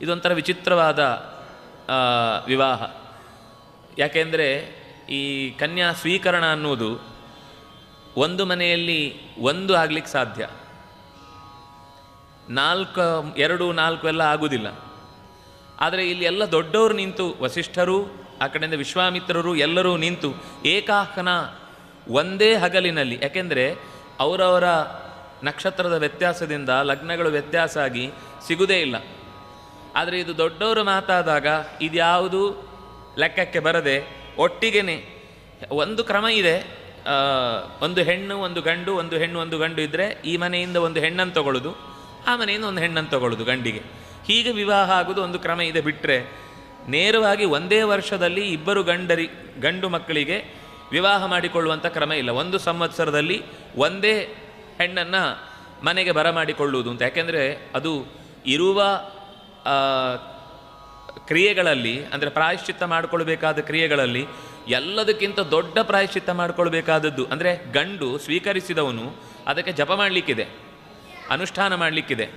ಇದೊಂಥರ ವಿಚಿತ್ರವಾದ ವಿವಾಹ. ಯಾಕೆಂದರೆ ಈ ಕನ್ಯಾ ಸ್ವೀಕರಣ ಅನ್ನುವುದು ಒಂದು ಮನೆಯಲ್ಲಿ ಒಂದು ಆಗ್ಲಿಕ್ಕೆ ಸಾಧ್ಯ. ನಾಲ್ಕು, ಎರಡು, ನಾಲ್ಕು ಎಲ್ಲ ಆಗುವುದಿಲ್ಲ. ಆದರೆ ಇಲ್ಲಿ ಎಲ್ಲ ದೊಡ್ಡವರು ನಿಂತು, ವಸಿಷ್ಠರು, ಆ ಕಡೆಯಿಂದ ವಿಶ್ವಾಮಿತ್ರರು ಎಲ್ಲರೂ ನಿಂತು ಏಕಾಹನ ಒಂದೇ ಹಗಲಿನಲ್ಲಿ, ಯಾಕೆಂದರೆ ಅವರವರ ನಕ್ಷತ್ರದ ವ್ಯತ್ಯಾಸದಿಂದ ಲಗ್ನಗಳು ವ್ಯತ್ಯಾಸ ಆಗಿ ಸಿಗುವುದೇ ಇಲ್ಲ. ಆದರೆ ಇದು ದೊಡ್ಡವರು ಮಾತಾದಾಗ ಇದ್ಯಾವುದು ಲೆಕ್ಕಕ್ಕೆ ಬರದೆ ಒಟ್ಟಿಗೆನೆ ಒಂದು ಕ್ರಮ ಇದೆ. ಒಂದು ಹೆಣ್ಣು, ಒಂದು ಗಂಡು, ಒಂದು ಹೆಣ್ಣು, ಒಂದು ಗಂಡು ಇದ್ದರೆ ಈ ಮನೆಯಿಂದ ಒಂದು ಹೆಣ್ಣನ್ನು ತಗೊಳ್ಳೋದು, ಆ ಮನೆಯಿಂದ ಒಂದು ಹೆಣ್ಣನ್ನು ತಗೊಳ್ಳೋದು ಗಂಡಿಗೆ. ಹೀಗೆ ವಿವಾಹ ಆಗೋದು ಒಂದು ಕ್ರಮ ಇದೆ ಬಿಟ್ಟರೆ ನೇರವಾಗಿ ಒಂದೇ ವರ್ಷದಲ್ಲಿ ಇಬ್ಬರು ಗಂಡರಿ, ಗಂಡು ಮಕ್ಕಳಿಗೆ ವಿವಾಹ ಮಾಡಿಕೊಳ್ಳುವಂಥ ಕ್ರಮ ಇಲ್ಲ. ಒಂದು ಸಂವತ್ಸರದಲ್ಲಿ ಒಂದೇ ಹೆಣ್ಣನ್ನು ಮನೆಗೆ ಬರಮಾಡಿಕೊಳ್ಳುವುದು ಅಂತ. ಯಾಕೆಂದರೆ ಅದು ಇರುವ ಕ್ರಿಯೆಗಳಲ್ಲಿ, ಅಂದರೆ ಪ್ರಾಯಶ್ಚಿತ್ತ ಮಾಡಿಕೊಳ್ಬೇಕಾದ ಕ್ರಿಯೆಗಳಲ್ಲಿ, ಎಲ್ಲದಕ್ಕಿಂತ ದೊಡ್ಡ ಪ್ರಾಯಶ್ಚಿತ್ತ ಮಾಡಿಕೊಳ್ಬೇಕಾದದ್ದು, ಅಂದರೆ ಗಂಡು ಸ್ವೀಕರಿಸಿದವನು ಅದಕ್ಕೆ ಜಪ ಮಾಡಲಿಕ್ಕಿದೆ, ಅನುಷ್ಠಾನ ಮಾಡಲಿಕ್ಕಿದೆ.